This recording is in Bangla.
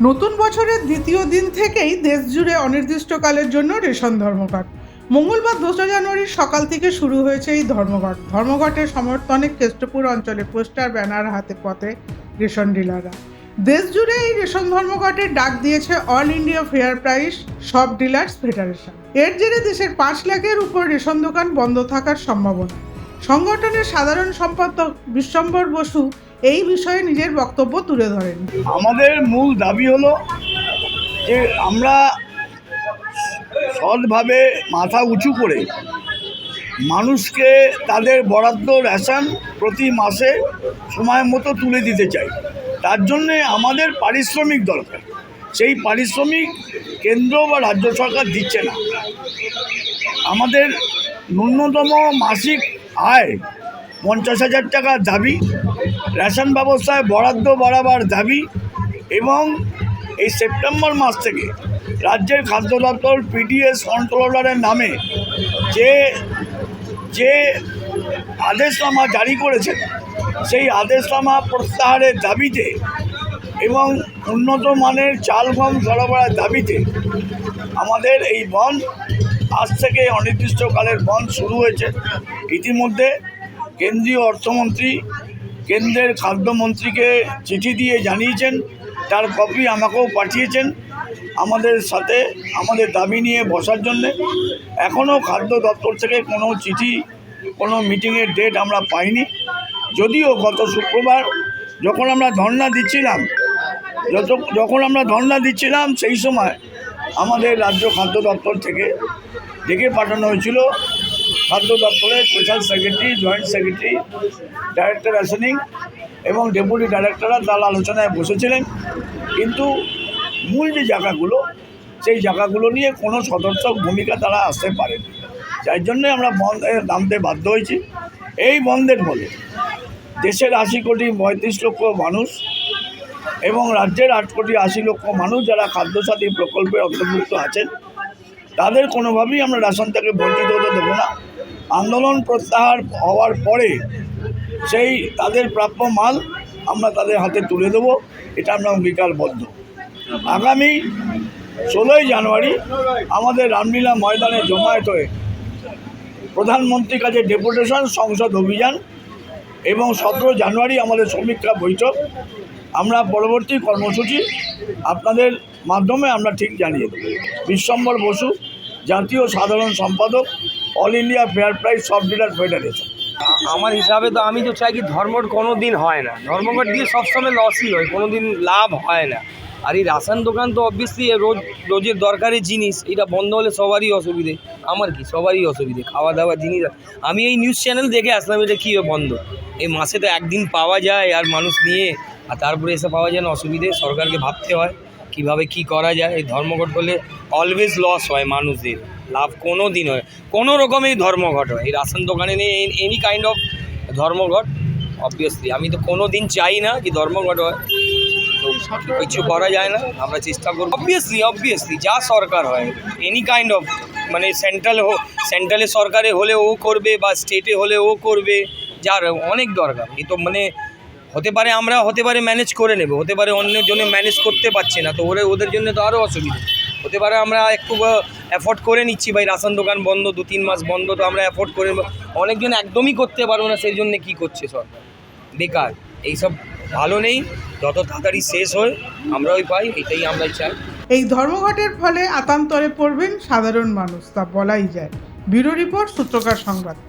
নতুন বছরের দ্বিতীয় দিন থেকেই দেশ জুড়ে অনির্দিষ্টকালের জন্য রেশন ধর্মঘট। মঙ্গলবার দোসরা জানুয়ারির সকাল থেকে শুরু হয়েছে এই ধর্মঘট। ধর্মঘটের সমর্থনে কেষ্টপুর অঞ্চলে পোস্টার, ব্যানার, হাতে পথে রেশন ডিলাররা। দেশ জুড়ে এই রেশন ধর্মঘটের ডাক দিয়েছে অল ইন্ডিয়া ফেয়ার প্রাইস, সব ডিলার্স ফেডারেশন। এর জেরে দেশের পাঁচ লাখের উপর রেশন দোকান বন্ধ থাকার সম্ভাবনা। সংগঠনের সাধারণ সম্পাদক বিশ্বম্বর বসু এই বিষয়ে নিজের বক্তব্য তুলে ধরেন। আমাদের মূল দাবি হলো যে আমরা সৎভাবে মাথা উঁচু করে মানুষকে তাদের বরাদ্দ রেশন প্রতি মাসে সময় মতো তুলে দিতে চাই। তার জন্যে আমাদের পারিশ্রমিক দরকার। সেই পারিশ্রমিক কেন্দ্র বা রাজ্য সরকার দিচ্ছে না। আমাদের ন্যূনতম মাসিক আয় পঞ্চাশ হাজার টাকার দাবি, রেশন ব্যবস্থায় বরাদ্দ বাড়াবার দাবি এবং এই সেপ্টেম্বর মাস থেকে রাজ্যের খাদ্য দপ্তর পিডিএস কন্ট্রোলারের নামে যে যে আদেশনামা জারি করেছেন, সেই আদেশনামা প্রত্যাহারের দাবিতে এবং উন্নত মানের চাল গম সরবরাহের দাবিতে আমাদের এই বন আজ থেকে অনির্দিষ্টকালের বন্ধ শুরু হয়েছে। ইতিমধ্যে কেন্দ্রীয় অর্থমন্ত্রী, কেন্দ্রের খাদ্যমন্ত্রীকে চিঠি দিয়ে জানিয়েছেন, তার কপি আমাকেও পাঠিয়েছেন আমাদের সাথে, আমাদের দাবি নিয়ে বসার জন্যে। এখনও খাদ্য দপ্তর থেকে কোনো চিঠি, কোনো মিটিংয়ের ডেট আমরা পাইনি। যদিও গত শুক্রবার যখন আমরা ধর্না দিচ্ছিলাম, যত, যখন আমরা ধর্না দিচ্ছিলাম সেই সময় আমাদের রাজ্য খাদ্য দপ্তর থেকে ডেকে পাঠানো হয়েছিল। খাদ্য দপ্তরের special secretary, joint secretary, director rationing এবং ডেপুটি ডাইরেক্টররা তার আলোচনায় বসেছিলেন। কিন্তু মূল যে জায়গাগুলো, সেই জায়গাগুলো নিয়ে কোনো সদর্থক ভূমিকা তারা আসতে পারেনি। যার জন্যে আমরা বন্ধে নামতে বাধ্য হয়েছি। এই বন্ধের ফলে দেশের আশি কোটি পঁয়ত্রিশ লক্ষ মানুষ এবং রাজ্যের আট কোটি আশি লক্ষ মানুষ যারা খাদ্যসাথী প্রকল্পে অন্তর্ভুক্ত আছেন তাদের কোনোভাবেই আমরা রেশন থেকে বঞ্চিত হতে দেবো না। আন্দোলন প্রত্যাহার হওয়ার পরে সেই তাদের প্রাপ্য মাল আমরা তাদের হাতে তুলে দেবো, এটা আমরা অঙ্গীকারবদ্ধ আগামী ষোলোই জানুয়ারি আমাদের রামলীলা ময়দানে জমায়েত হয়ে প্রধানমন্ত্রীর কাছে ডেপুটেশন, সংসদ অভিযান এবং সতেরো জানুয়ারি আমাদের সমীক্ষা বৈঠক। আমরা পরবর্তী কর্মসূচি আপনাদের মাধ্যমে আমরা ঠিক জানিয়ে দেব। বিশ্বম্বর বসু, জাতীয় সাধারণ সম্পাদক, অল ইন্ডিয়া ফেয়ার প্রাইস সব ডিলার ফেডারেশন। আমার হিসাবে তো আমি তো চাই কি ধর্মঘট কোনো দিন হয় না। ধর্মঘট দিয়ে সবসময় লসই হয় কোনো দিন লাভ হয় না। আর এই রাসায়ন দোকান তো অবভিয়াসলি রোজ, রোজের দরকারি জিনিস, এটা বন্ধ হলে সবারই অসুবিধে। আমার কি? সবারই অসুবিধে খাওয়া দাওয়া জিনিস আমি এই নিউজ চ্যানেল দেখে আসলাম এটা কী বন্ধ। এই মাসে তো একদিন পাওয়া যায় আর মানুষ নিয়ে, আর তারপরে এসে পাওয়া যায় না, অসুবিধে, সরকারকে ভাবতে হয় কীভাবে কি করা যায়। এই ধর্মঘট করলে অলওয়েজ লস হয় মানুষদের, লাভ কোনো দিন হয় কোনো রকমের ধর্মঘট হয় এই রাশন দোকানে নেই এনি কাইন্ড অফ ধর্মঘট অবভিয়াসলি আমি তো কোনো দিন চাই না কি ধর্মঘট হয়। কিছু করা যায় না, আমরা চেষ্টা করব। অবভিয়াসলি অবভিয়াসলি যা সরকার হয় এনি কাইন্ড অফ মানে সেন্ট্রাল হো সেন্ট্রালে সরকারে হলে ও করবে বা স্টেটে হলে ও করবে, যার অনেক দরকার। এ তো মানে হতে পারে আমরা, হতে পারে ম্যানেজ করে নেব, হতে পারে অন্যের জন্য ম্যানেজ করতে পারছে না, তো ওরা, ওদের জন্য তো আরও অসুবিধা। হতে পারে আমরা একটু অ্যাফোর্ড করে নিচ্ছি, ভাই রাশন দোকান বন্ধ, দু তিন মাস বন্ধ, তো আমরা অ্যাফোর্ড করে নেব। অনেকজন একদমই করতে পারব না, সেই জন্য কী করছে সরকার? বেকার, এইসব ভালো নেই, যত তাড়াতাড়ি শেষ হয়, আমরাই পাই, এটাই আমরা চাই। এই ধর্মঘটের ফলে আতান্তরে পড়বেন সাধারণ মানুষ, তা বলাই যায়। ব্যুরো রিপোর্ট সূত্রকার সংবাদ।